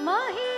Mahi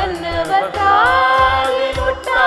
അന്നവത്താലിലുട്ടാ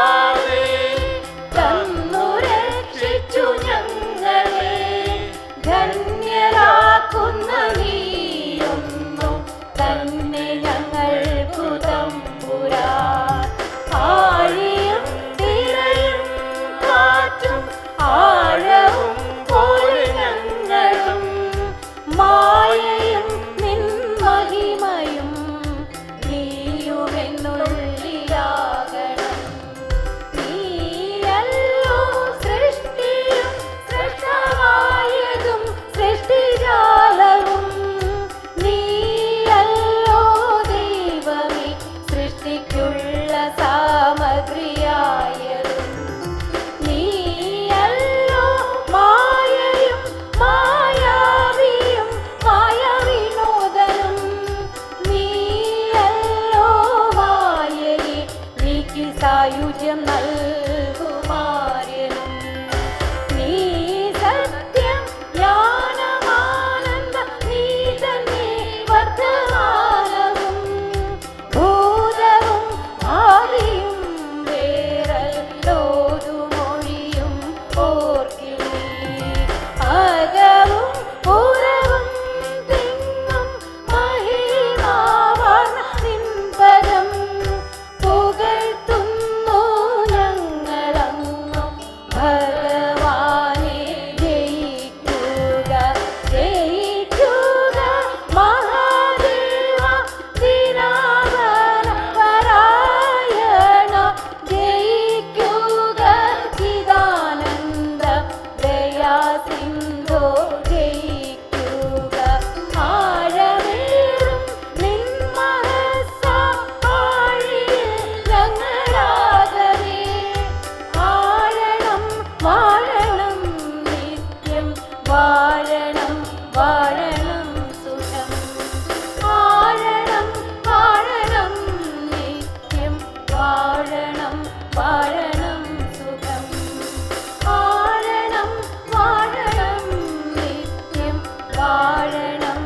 you, Jim. വാഴണം വാഴണം സുഖം. വാഴണം വാഴണം വാഴണം വാഴണം സുഖം. വാഴണം വാഴണം വാഴണം